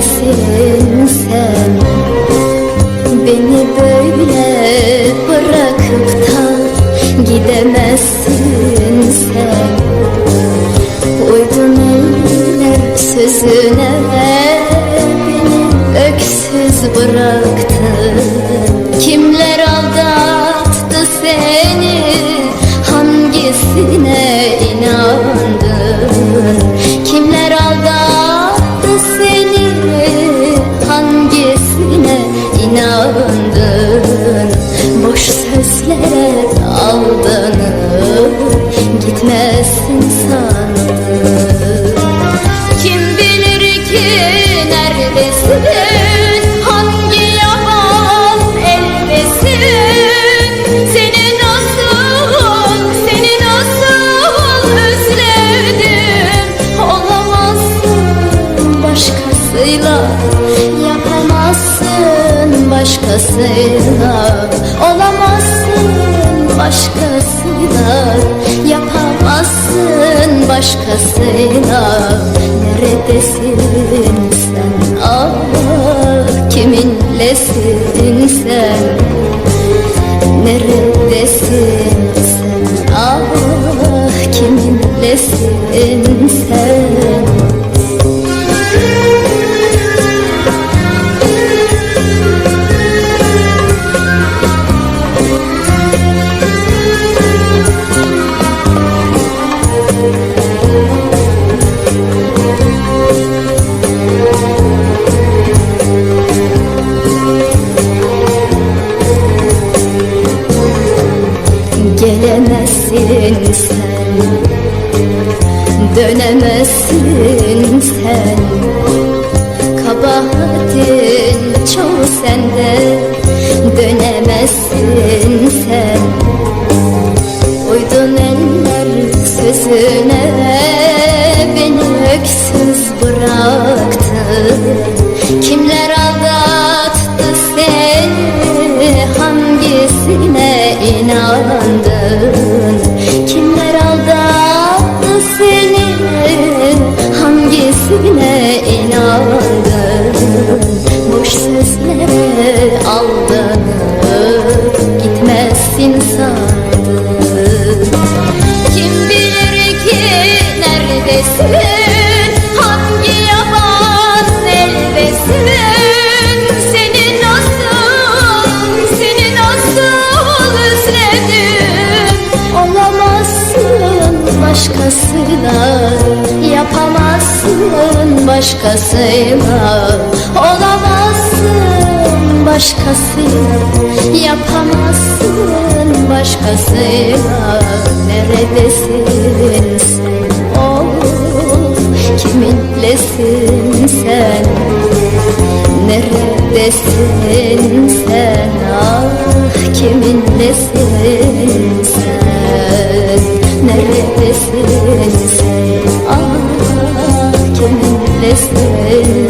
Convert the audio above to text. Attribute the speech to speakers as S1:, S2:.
S1: Sen? Beni böyle bırakıp da Gidemezsin sen. Uydun eller sözüne Beni öksüz bıraktın Boş sözlere aldanıp Gitmezsin sandın Kim bilir ki neredesin Hangi yaban eldesin? Seni nasıl, seni nasıl özledim? Olamazsın başkasıyla başkasıyla Olamazsın başkasıyla Yapamazsın başkasıyla Neredesin sen? Ah kiminlesin sen? Neredesin sen? Ah kiminlesin sen Dönemezsin sen. Kabahatin çoğu sende. Dönemezsin sen. Uydun eller sözüne Beni öksüz bıraktın Kimler aldattı seni? Hangisine inandın Hangisine başkasıyla Yapamazsın başkasıyla. Olamazsın başkasıyla Yapamazsın başkasıyla. Neredesin sen of Kiminlesin sen? Neredesin sen? Ah Kiminlesin sen Neredesin sen ah Kiminlesin